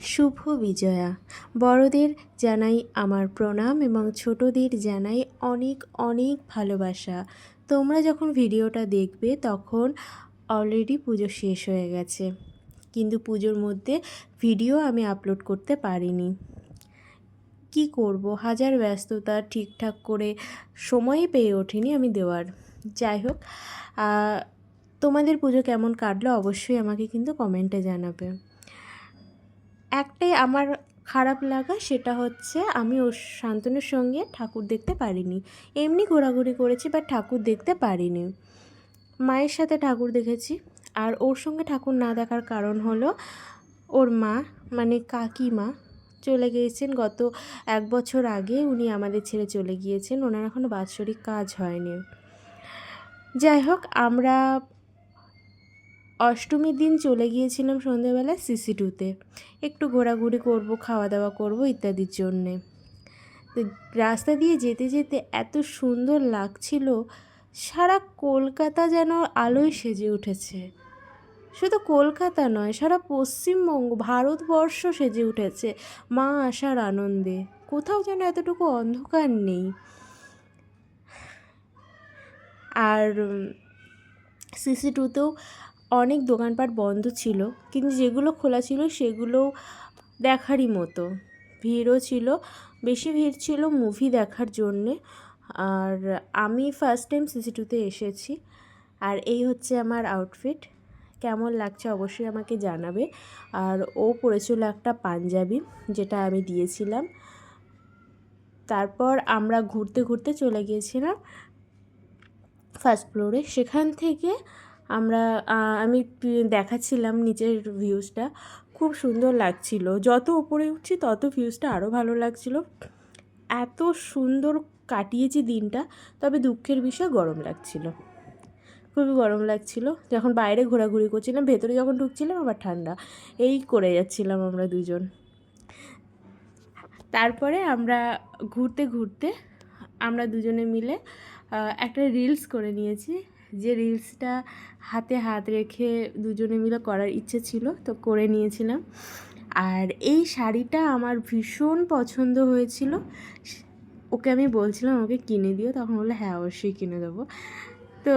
শুভ বিজয়া। বড়দের জানাই আমার প্রণাম এবং ছোটদের জানাই অনেক অনেক ভালোবাসা। তোমরা যখন ভিডিওটা দেখবে তখন অলরেডি পুজো শেষ হয়ে গেছে। কিন্তু পুজোর মধ্যে ভিডিও আমি আপলোড করতে পারিনি। কি করব? হাজার ব্যস্ততা, ঠিকঠাক করে সময়ই পেয়ে ওঠেনি আমি দেওয়ার। যাই হোক তোমাদের পুজো কেমন কাটলো অবশ্যই আমাকে কিন্তু কমেন্টে জানাবে। একটাই আমার খারাপ লাগা সেটা হচ্ছে আমি ওর শান্তনুর সঙ্গে ঠাকুর দেখতে পারিনি। এমনি ঘোরাঘুরি করেছি বাট ঠাকুর দেখতে পারিনি। মায়ের সাথে ঠাকুর দেখেছি। আর ওর সঙ্গে ঠাকুর না দেখার কারণ হলো ওর মা মানে কাকিমা চলে গিয়েছেন। গত এক বছর আগে উনি আমাদের ছেড়ে চলে গিয়েছেন। ওনার এখনও বাৎসরিক কাজ হয়নি। যাই হোক, আমরা অষ্টমীর দিন চলে গিয়েছিলাম সন্ধেবেলা সিসি টুতে একটু ঘোরাঘুরি করব খাওয়া দাওয়া করব ইত্যাদির জন্যে। তো রাস্তা দিয়ে যেতে যেতে এত সুন্দর লাগছিল, সারা কলকাতা যেন আলোয় সেজে উঠেছে। শুধু কলকাতা নয়, সারা পশ্চিমবঙ্গ, ভারতবর্ষ সেজে উঠেছে মা আসার আনন্দে। কোথাও যেন এতটুকু অন্ধকার নেই। আর সিসি টুতেও অনেক দোকানপাট বন্ধ ছিল, কিন্তু যেগুলো খোলা ছিল সেগুলো দেখারই মতো। ভিড়ও ছিল, বেশি ভিড় ছিল মুভি দেখার জন্যে। আর আমি ফার্স্ট টাইম সিসি টুতে এসেছি, আর এই হচ্ছে আমার আউটফিট কেমন লাগছে অবশ্যই আমাকে জানাবে। আর ও পরেছিল একটা পাঞ্জাবি, যেটা আমি দিয়েছিলাম। তারপর আমরা ঘুরতে ঘুরতে চলে গিয়েছিলাম ফার্স্ট ফ্লোরে সেখান থেকে আমরা আমি দেখাচ্ছিলাম নিচের ভিউজটা খুব সুন্দর লাগছিল। যত উপরে উঠছি তত ভিউজটা আরও ভালো লাগছিল। এত সুন্দর কাটিয়েছি দিনটা, তবে দুঃখের বিষয় গরম লাগছিল। খুবই গরম লাগছিল। যখন বাইরে ঘোরাঘুরি করছিলাম, ভেতরে যখন ঢুকছিলাম আবার ঠান্ডা। এই করে যাচ্ছিলাম আমরা দুজন। তারপরে আমরা ঘুরতে ঘুরতে আমরা দুজনে মিলে একটা রিলস করে নিয়েছি। যে রিলসটা হাতে হাত রেখে দুজনে মিলে করার ইচ্ছে ছিল, তো করে নিয়েছিলাম। আর এই শাড়িটা আমার ভীষণ পছন্দ হয়েছিল। ওকে আমি বলছিলাম ওকে কিনে দিও। তখন বলল হ্যাঁ অবশ্যই কিনে দেবো। তো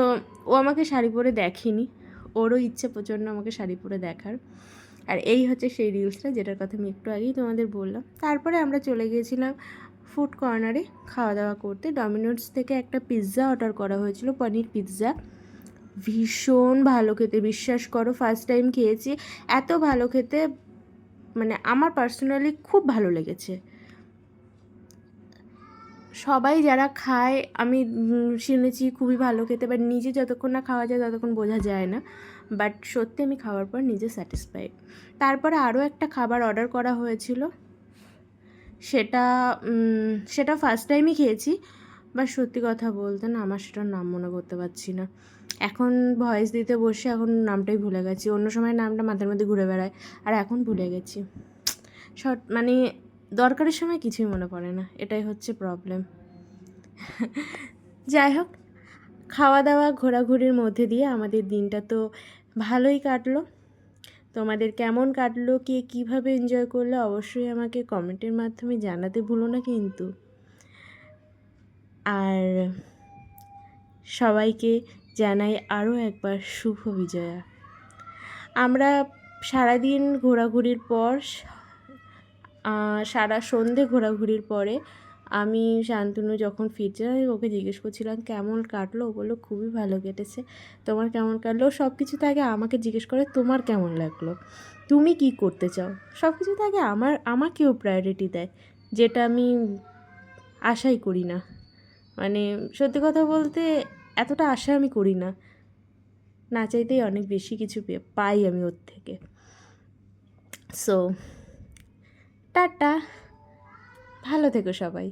ও আমাকে শাড়ি পরে দেখেনি। ওরও ইচ্ছে প্রচণ্ড আমাকে শাড়ি পরে দেখার। আর এই হচ্ছে সেই রিলসটা যেটার কথা আমি একটু আগেই তোমাদের বললাম। তারপরে আমরা চলে গিয়েছিলাম ফুড কর্নারে খাওয়া দাওয়া করতে। ডমিনোস থেকে একটা পিৎজা অর্ডার করা হয়েছিল, পনির পিৎজা ভীষণ ভালো খেতে, বিশ্বাস করো ফার্স্ট টাইম খেয়েছি। এত ভালো খেতে মানে আমার পার্সোনালি খুব ভালো লেগেছে। সবাই যারা খায়, আমি শুনেছি খুবই ভালো খেতে বাট নিজে যতক্ষণ না খাওয়া যায়, ততক্ষণ বোঝা যায় না। বাট সত্যি আমি খাওয়ার পর নিজে স্যাটিসফাইড তারপরে আরও একটা খাবার অর্ডার করা হয়েছিল। সেটা সেটা ফার্স্ট টাইমই খেয়েছি বা সত্যি কথা বলতে না, আমার সেটার নাম মনে করতে পারছি না। এখন ভয়েস দিতে বসে এখন নামটাই ভুলে গেছি। অন্য সময় নামটা মাথার মধ্যে ঘুরে বেড়ায়, আর এখন ভুলে গেছি। শর্ট মানে দরকারের সময় কিছুই মনে পড়ে না, এটাই হচ্ছে প্রবলেম যাই হোক খাওয়া দাওয়া ঘোরাঘুরির মধ্যে দিয়ে আমাদের দিনটা তো ভালোই কাটলো। তোমাদের কেমন কাটলো, কে কীভাবে এনজয় করলে, অবশ্যই আমাকে কমেন্টের মাধ্যমে জানাতে ভুলো না কিন্তু। আর সবাইকে জানাই আরও একবার শুভ বিজয়া। আমরা সারাদিন ঘোরাঘুরির পর সারা সন্ধে ঘোরাঘুরির পরে আমি শান্তনু যখন আমি ওকে জিজ্ঞেস করছিলাম, কেমন কাটলো? ও বলল, খুবই ভালো কেটেছে। তোমার কেমন কাটলো? সব কিছু আগে আমাকে জিজ্ঞেস করে, তোমার কেমন লাগল? তুমি কি করতে চাও? সব কিছু আগে আমার, আমাকেও প্রায়োরিটি দেয়, যেটা আমি আশাই করি না। মানে সত্যি কথা বলতে এতটা আশা আমি করি না। না চাইতেই অনেক বেশি কিছু পাই আমি ওর থেকে। So tata. ভালো থেকো সবাই।